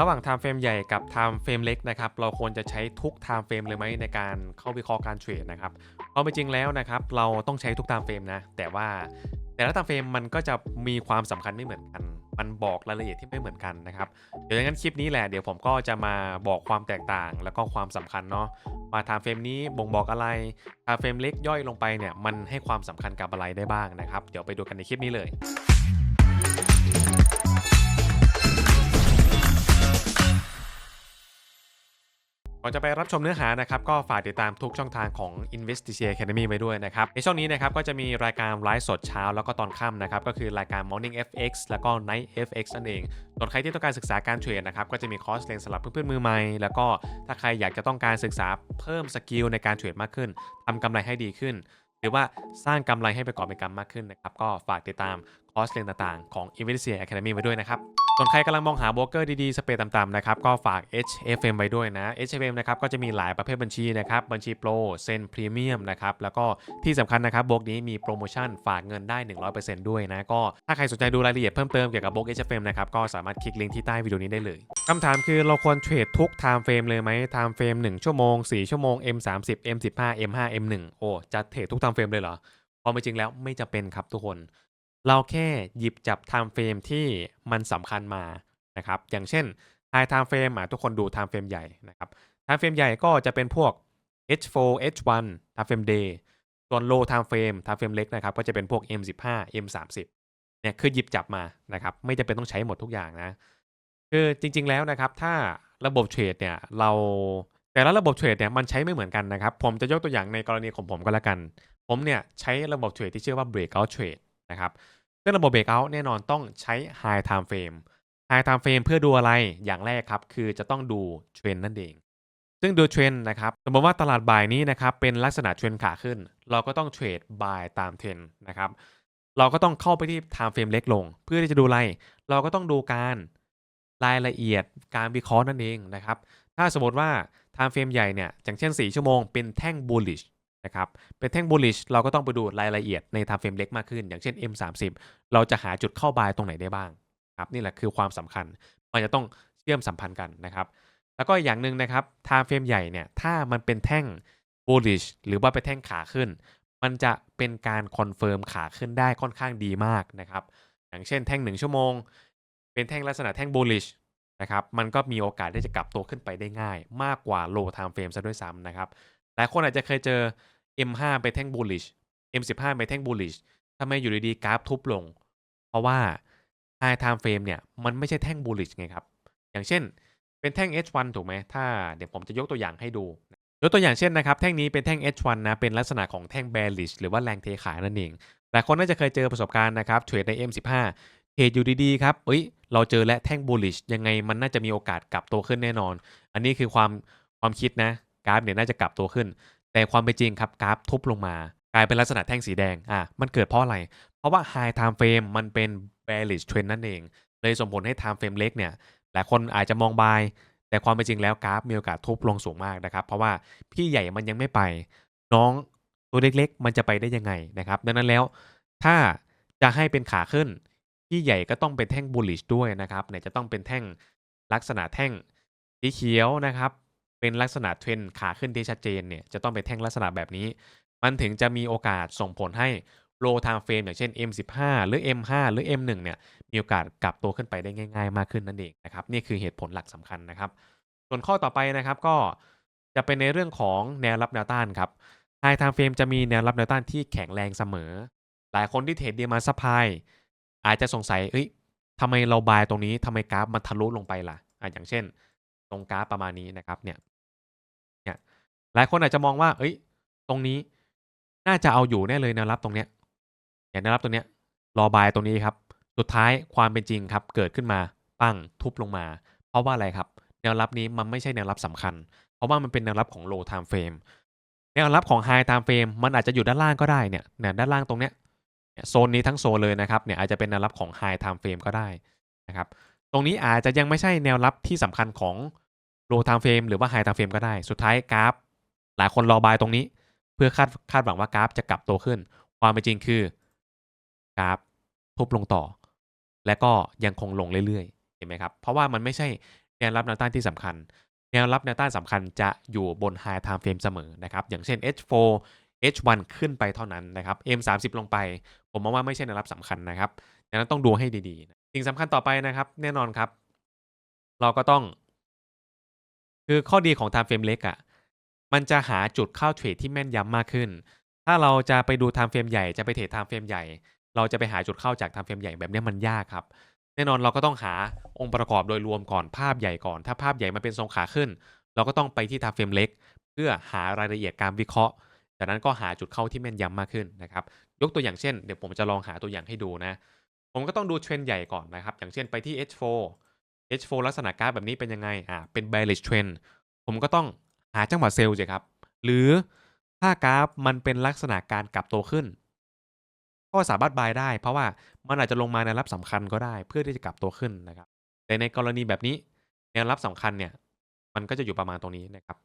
ระหว่าง time frame ใหญ่กับ time frame เล็กนะครับ เราควรจะใช้ทุก time frame เลยไหมในการเข้าวิเคราะห์การเทรดนะครับเอาไปจริงแล้วนะครับ เราต้องใช้ทุก time frame นะ แต่ว่าแต่ละ time frame มันก็จะมีความสำคัญไม่เหมือนกัน มันบอกรายละเอียดที่ไม่เหมือนกันนะครับ เดี๋ยวงั้นคลิปนี้แหละ เดี๋ยวผมก็จะมาบอกความแตกต่างแล้วก็ความสำคัญเนาะว่า time frame นี้บ่งบอกอะไร time frame เล็กย่อยลงไปเนี่ย มันให้ความสำคัญกับอะไรได้บ้างนะครับ เดี๋ยวไปดูกันในคลิปนี้เลย ก่อนจะไปรับชมเนื้อหานะครับก็ฝากติดตามทุกช่องทางของ Investitia Academy ไว้ด้วยนะครับ ในช่วงนี้นะครับก็จะมีรายการไลฟ์สดเช้าแล้วก็ตอนค่ำนะครับก็คือรายการ Morning FX แล้วก็ Night FX นั่นเองส่วนใครที่ต้องการศึกษาการเทรดนะครับก็จะมีคอร์สเรียนสำหรับเพื่อนๆมือใหม่ แล้วก็ถ้าใครอยากจะต้องการศึกษาเพิ่มสกิลในการเทรดมากขึ้นทำกำไรให้ดีขึ้น หรือว่าสร้างกำไรให้ประกอบเป็นกำมากขึ้นนะครับก็ฝากติดตามคอร์สเรียนต่างๆ ของ i n v e s t i a Academy ไว้ด้วยนะครับส่วนใครกำลังมองหาโบรกเกอร์ดีๆ สเปรดต่ำๆนะครับก็ฝาก HFM ไว้ด้วยนะ HFM นะครับก็จะมีหลายประเภทบัญชีนะครับบัญชีโปรเซนพรีเมียมนะครับแล้วก็ที่สำคัญนะครับโบรกนี้มีโปรโมชั่นฝากเงินได้ 100%ด้วยนะก็ถ้าใครสนใจดูรายละเอียดเพิ่มเติมเกี่ยวกับโบรก HFM นะครับก็สามารถคลิกลิงก์ที่ใต้วิดีโอนี้ได้เลยคำถามคือเราควรเทรดทุก time frame เลยไหม time frame 1ชั่วโมง4ชั่วโมง M30 M15 M5 M1 โอ้จะเทรดทุก time frame เลยเหรอพอไม่จริงแล้วไม่จะเป็นครับทุกคน เราแค่หยิบจับ time frame ที่มันสำคัญมานะครับ อย่างเช่น high time frame ทุกคนดู time frame ใหญ่นะครับ time frame ใหญ่ก็จะเป็นพวก H4 H1 time frame day ส่วน low time frame time frame เล็กนะครับ ก็จะเป็นพวก M15 M30 เนี่ยคือหยิบจับมานะครับ ไม่จำเป็นต้องใช้หมดทุกอย่างนะ คือจริงๆแล้วนะครับ ถ้าระบบเทรดเนี่ยเราแต่ละระบบเทรดเนี่ยมันใช้ไม่เหมือนกันนะครับ ผมจะยกตัวอย่างในกรณีของผมก็แล้วกัน ผมเนี่ยใช้ระบบเทรดที่ชื่อว่า breakout trade นะครับ ซึ่งระบบ breakout แน่นอนต้องใช้ high time frame high time frame เพื่อดูอะไรอย่างแรกครับ คือจะต้องดูเทรนนั่นเอง ซึ่งดูเทรนนะครับสมมติว่าตลาดบ่ายนี้นะครับเป็นลักษณะเทรนขาขึ้น เราก็ต้องเทรดบ่ายตามเทรนนะครับเราก็ต้องเข้าไปที่ time frame เล็กลง เพื่อที่จะดูอะไรเราก็ต้องดูการรายละเอียดการวิเคราะห์นั่นเองนะครับถ้าสมมติว่า time frame ใหญ่เนี่ยอย่างเช่น 4 ชั่วโมงเป็นแท่ง bullish นะครับ เป็นแท่ง bullish เราก็ต้องไปดูรายละเอียดใน time frame เล็กมากขึ้น อย่างเช่น M30 เราจะหาจุดเข้าบายตรงไหนได้บ้างครับนี่แหละคือความสำคัญ มันจะต้องเชื่อมสัมพันธ์กันนะครับ แล้วก็อย่างหนึ่งนะครับ time frame ใหญ่เนี่ย ถ้ามันเป็นแท่ง bullish หรือว่าเป็นแท่งขาขึ้น มันจะเป็นการคอนเฟิร์มขาขึ้นได้ค่อนข้างดีมากนะครับ อย่างเช่นแท่ง 1 ชั่วโมง เป็นแท่งลักษณะแท่ง bullish นะครับ มันก็มีโอกาสที่จะกลับตัวขึ้นไปได้ง่าย มากกว่า low time frame ซะด้วยซ้ำนะครับ หลายคนอาจจะเคยเจอ M5 ไปแท่ง bullish M15 ไปแท่ง bullish ทำไมอยู่ดีๆกราฟทุบลง เพราะว่า high time frame เนี่ย มันไม่ใช่แท่ง bullish ไงครับ อย่างเช่น เป็นแท่ง H1 ถูกไหม ถ้าเดี๋ยวผมจะยกตัวอย่างให้ดู ยกตัวอย่างเช่นนะครับ แท่งนี้เป็นแท่ง H1 นะ เป็นลักษณะของแท่ง bearish หรือว่าแรงเทขายนั่นเอง หลายคนน่าจะเคยเจอประสบการณ์นะครับเทรดใน M15 เทรดอยู่ดีๆครับ เอ้ย เราเจอและแท่ง bullish ยังไงมันน่าจะมีโอกาสกลับตัวขึ้นแน่นอน อันนี้คือความความคิดนะ กราฟเนี่ยน่าจะกลับตัวขึ้น แต่ความเป็นจริงครับกราฟทุบลงมา กลายเป็นลักษณะแท่งสีแดงอะมันเกิดเพราะอะไร เพราะว่า high time frame มันเป็น bearish trend นั่นเองเลยส่งผลให้ time frame เล็กเนี่ยหลายคนอาจจะมองบาย แต่ความเป็นจริงแล้วกราฟมีโอกาสทุบลงสูงมากนะครับ เพราะว่าพี่ใหญ่มันยังไม่ไป น้องตัวเล็กๆ มันจะไปได้ยังไงนะครับ ดังนั้นแล้วถ้าจะให้เป็นขาขึ้น พี่ใหญ่ก็ต้องเป็นแท่ง bullish ด้วยนะครับเนี่ยจะต้องเป็นแท่งลักษณะแท่งสีเขียวนะครับ เป็นลักษณะเทรนขาขึ้นที่ชัดเจนเนี่ยจะต้องเป็นแท่งลักษณะแบบนี้ มันถึงจะมีโอกาสส่งผลให้ low time frame อย่างเช่น M15 หรือ M5 หรือ M1 เนี่ยมีโอกาสกลับตัวขึ้นไปได้ง่าย ๆ มากขึ้นนั่นเองนะครับนี่คือเหตุผลหลักสำคัญนะครับ ส่วนข้อต่อไปนะครับก็จะเป็นในเรื่องของแนวรับแนวต้านครับ High time frame จะมีแนวรับแนวต้านที่แข็งแรงเสมอ หลายคนที่เทรดดีมาซัพพลายอาจจะสงสัยเอ้ยทำไมเราบายตรงนี้ทำไมกราฟมันทะลุลงไปล่ะอะอย่างเช่น ตรงกราฟประมาณนี้นะครับเนี่ย ลายคนอาจจะมองว่า เอ้ย ตรงนี้น่าจะเอาอยู่แน่เลยแนวรับตรงเนี้ยเนี่ยแนวรับตรงเนี้ย รอบายตรงนี้ครับ สุดท้ายความเป็นจริงครับ เกิดขึ้นมาปั้งทุบลงมา เพราะว่าอะไรครับ แนวรับนี้มันไม่ใช่แนวรับสำคัญ เพราะว่ามันเป็นแนวรับของ low time frame แนวรับของ high time frame มันอาจจะอยู่ด้านล่างก็ได้เนี่ยเนี่ยด้านล่างตรงเนี้ยโซนนี้ทั้งโซนเลยนะครับเนี่ยอาจจะเป็นแนวรับของ high time frame ก็ได้นะครับตรงนี้อาจจะยังไม่ใช่แนวรับที่สำคัญของ low time frame หรือว่า high time frame ก็ได้ สุดท้ายกราฟ หลายคนรอบายตรงนี้ เพื่อคาดคาดหวังว่ากราฟจะกลับตัวขึ้น ความเป็นจริงคือกราฟทุบลงต่อ และก็ยังคงลงเรื่อยๆเห็นไหมครับ เพราะว่ามันไม่ใช่แนวรับแนวต้านที่สำคัญ แนวรับแนวต้านสำคัญจะอยู่บน High Time Frame เสมอนะครับ อย่างเช่น H4 H1 ขึ้นไปเท่านั้นนะครับ M30 ลงไป ผมมองว่าไม่ใช่แนวรับสำคัญนะครับดังนั้นต้องดูให้ดีๆ สิ่งสำคัญต่อไปนะครับ แน่นอนครับ เราก็ต้อง คือข้อดีของ Time Frame เล็กอะ่ะ มันจะหาจุดเข้าเทรดที่แม่นยำมากขึ้น ถ้าเราจะไปดู Time Frame ใหญ่จะไปเทรด Time Frame ใหญ่ เราจะไปหาจุดเข้าจาก Time Frame ใหญ่แบบนี้มันยากครับ แน่นอนเราก็ต้องหาองค์ประกอบโดยรวมก่อนภาพใหญ่ก่อน ถ้าภาพใหญ่มันเป็นทรงขาขึ้น เราก็ต้องไปที่ Time Frame เล็ก เพื่อหารายละเอียดการวิเคราะห์ จากนั้นก็หาจุดเข้าที่แม่นยำมากขึ้นนะครับ ยกตัวอย่างเช่น เดี๋ยวผมจะลองหาตัวอย่างให้ดูนะ ผมก็ต้องดูเทรนด์ใหญ่ก่อนนะครับ อย่างเช่นไปที่ H4 H4 ลักษณะกราฟแบบนี้เป็นยังไง อ่า เป็น bearish trend ผมก็ต้อง หาจังหวะเซลล์สิครับ หรือถ้ากราฟมันเป็นลักษณะการกลับตัวขึ้น ก็สามารถบายได้ เพราะว่ามันอาจจะลงมาในรับสำคัญก็ได้ เพื่อที่จะกลับตัวขึ้นนะครับ แต่ในกรณีแบบนี้แนวรับสำคัญเนี่ย มันก็จะอยู่ประมาณตรงนี้นะครับ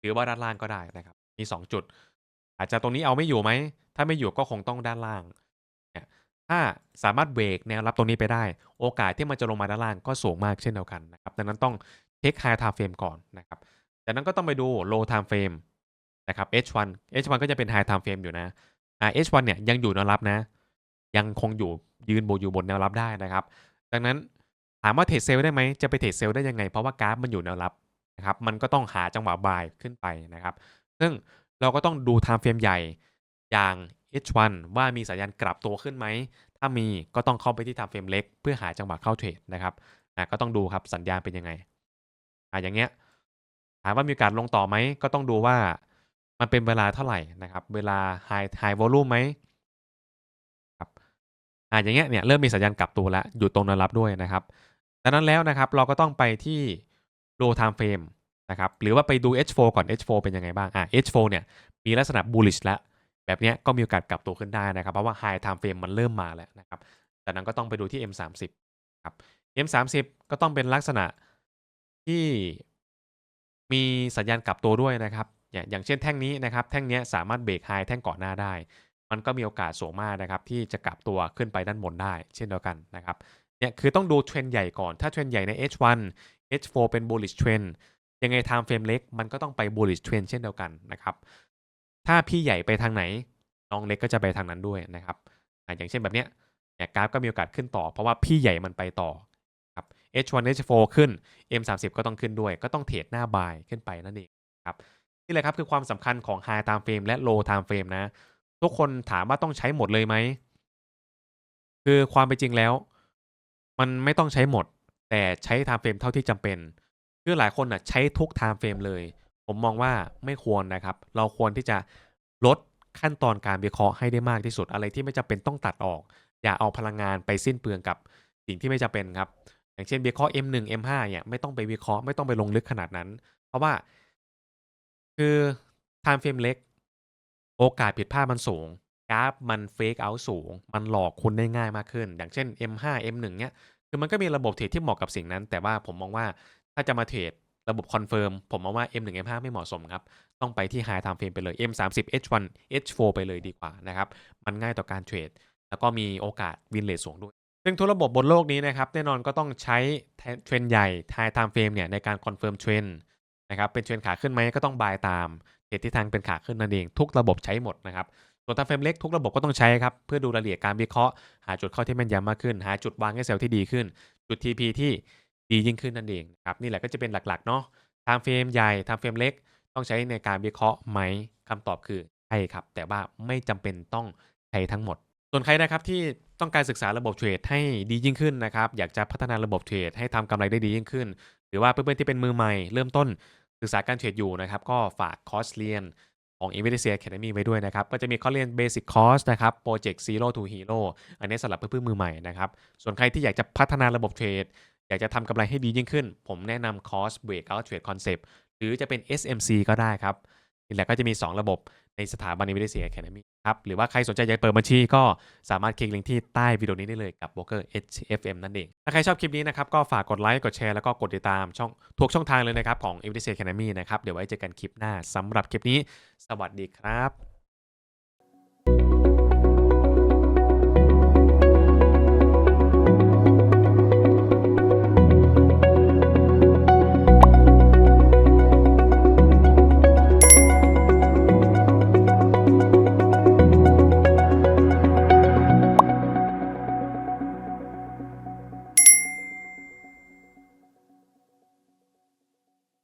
หรือว่าด้านล่างก็ได้นะครับ มี 2 จุด อาจจะตรงนี้เอาไม่อยู่ไหม ถ้าไม่อยู่ก็คงต้องด้านล่างเนี่ยถ้าสามารถเบรกแนวรับตรงนี้ไปได้ โอกาสที่มันจะลงมาด้านล่างก็สูงมากเช่นเดียวกันนะครับ ดังนั้นต้องเช็ค high time frame ก่อนนะครับ จากนั้นก็ต้องไปดู low time frame นะครับ H1 H1 ก็จะเป็น high time frame อยู่นะอ่า H1 เนี่ยยังอยู่แนวรับนะ ยังคงอยู่ยืนบนอยู่บนแนวรับได้นะครับ ดังนั้นถามว่าเทรดเซลได้ไหมจะไปเทรดเซลได้ยังไง เพราะว่ากราฟมันอยู่แนวรับนะครับ มันก็ต้องหาจังหวะบายขึ้นไปนะครับ ซึ่งเราก็ต้องดู time frame ใหญ่อย่าง H1 ว่ามีสัญญาณกลับตัวขึ้นไหม ถ้ามีก็ต้องเข้าไปที่ time frame เล็ก เพื่อหาจังหวะเข้าเทรดนะครับ ก็ต้องดูครับสัญญาณเป็นยังไงอ่าอย่างเงี้ย ถามว่ามีโอกาสลงต่อไหม ก็ต้องดูว่ามันเป็นเวลาเท่าไหร่นะครับ เวลา high high volume ไหมครับอ่าอย่างเงี้ยเนี่ยเริ่มมีสัญญาณกลับตัวแล้ว อยู่ตรงแนวรับด้วยนะครับดังนั้นแล้วนะครับเราก็ต้องไปที่ low time frame นะครับหรือว่าไปดู H4 ก่อน H4 เป็นยังไงบ้างอ่า H4 เนี่ยมีลักษณะ bullish แล้วแบบเนี้ยก็มีโอกาสกลับตัวขึ้นได้นะครับ เพราะว่า high time frame มันเริ่มมาแล้วนะครับจากนั้นก็ต้องไปดูที่ M30 ครับ M30 ก็ต้องเป็นลักษณะที่ มีสัญญาณกลับตัวด้วยนะครับ อย่างอย่างเช่นแท่งนี้นะครับ แท่งเนี้ยสามารถเบรกไฮแท่งก่อนหน้าได้ มันก็มีโอกาสสูงมากนะครับที่จะกลับตัวขึ้นไปด้านบนได้ เช่นเดียวกันนะครับ เนี่ยคือต้องดูเทรนใหญ่ก่อน ถ้าเทรนใหญ่ใน H1 H4 เป็น bullish trend ยังไง time frame เล็กมันก็ต้องไป bullish trend เช่นเดียวกันนะครับ ถ้าพี่ใหญ่ไปทางไหน น้องเล็กก็จะไปทางนั้นด้วยนะครับอ่าอย่างเช่นแบบเนี้ยเนี่ยกราฟก็มีโอกาสขึ้นต่อ เพราะว่าพี่ใหญ่มันไปต่อ H1 H4 ขึ้น M30 ก็ต้องขึ้นด้วย ก็ต้องเทรดหน้าบายขึ้นไปนั่นเองครับนี่แหละครับคือความสำคัญของ High Time Frame และ Low Time Frame นะ ทุกคนถามว่าต้องใช้หมดเลยไหม คือความเป็นจริงแล้ว มันไม่ต้องใช้หมด แต่ใช้ Time Frame เท่าที่จำเป็น คือหลายคนอะใช้ทุก Time Frame เลย ผมมองว่าไม่ควรนะครับ เราควรที่จะลดขั้นตอนการวิเคราะห์ให้ได้มากที่สุดอะไรที่ไม่จำเป็นต้องตัดออก อย่าเอาพลังงานไปสิ้นเปลืองกับสิ่งที่ไม่จำเป็นครับ อย่างเช่นวิเคราะห์ M1 M5 เนี่ยไม่ต้องไปวิเคราะห์ไม่ต้องไปลงลึกขนาดนั้น เพราะว่า คือ time frame เล็ก โอกาสผิดพลาดมันสูงกราฟมันเฟกเอาสูง มันหลอกคุณได้ง่ายมากขึ้น อย่างเช่น M5 M1 เนี่ยคือมันก็มีระบบเทรดที่เหมาะกับสิ่งนั้น แต่ว่าผมมองว่าถ้าจะมาเทรดระบบคอนเฟิร์มผมมองว่า M1 M5 ไม่เหมาะสมครับ ต้องไปที่ high time frame ไปเลย M30 H1 H4 ไปเลยดีกว่านะครับ มันง่ายต่อการเทรด แล้วก็มีโอกาสวินเลทสูงด้วย ซึ่งทุกระบบบนโลกนี้นะครับแน่นอนก็ต้องใช้เทรนใหญ่ high time frame เนี่ยในการคอนเฟิร์มเทรนนะครับเป็นเทรนขาขึ้นไหมก็ต้องบายตามเทรดที่ทางเป็นขาขึ้นนั่นเองทุกระบบใช้หมดนะครับส่วน time frame เล็กทุกระบบก็ต้องใช้ครับเพื่อดูรายละเอียดการวิเคราะห์หาจุดเข้าที่แม่นยำมากขึ้น หาจุดวางให้เซลล์ที่ดีขึ้น จุด TP ที่ดียิ่งขึ้นนั่นเองครับนี่แหละก็จะเป็นหลักๆเนาะ time frame ใหญ่ time frame เล็ก ต้องใช้ในการวิเคราะห์ไหมคำตอบคือใช่ครับ แต่ว่าไม่จำเป็นต้องใช้ทั้งหมด ส่วนใครนะครับที่ต้องการศึกษาระบบเทรดให้ดียิ่งขึ้นนะครับ อยากจะพัฒนาระบบเทรดให้ทำกำไรได้ดียิ่งขึ้น หรือว่าเพื่อนๆที่เป็นมือใหม่เริ่มต้นศึกษาการเทรดอยู่นะครับ ก็ฝากคอร์สเรียนของ i n v e s t i a Academy ไว้ด้วยนะครับ ก็จะมีคอร์สเรียน Basic Course นะครับ Project Zero to Hero อันนี้สำหรับเพื่อนๆมือใหม่นะครับ ส่วนใครที่อยากจะพัฒนาระบบเทรดอยากจะทำกำไรให้ดียิ่งขึ้น ผมแนะนำคอร์ส Breakout Trade Concept หรือจะเป็น SMC ก็ได้ครับ นี่แหละก็จะมี 2 ระบบในสถาบันนิเวศเซียแคนามีครับ หรือว่าใครสนใจอยากเปิดบัญชีก็สามารถคลิกลิงก์ที่ใต้วิดีโอนี้ได้เลยกับ Broker HFM นั่นเอง ถ้าใครชอบคลิปนี้นะครับ ก็ฝากกดไลค์กดแชร์แล้วก็กดติดตามช่องทุกช่องทางเลยนะครับของ i d e n c e Academy นะครับ เดี๋ยวไว้เจอกันคลิปหน้าสำหรับคลิปนี้ สวัสดีครับ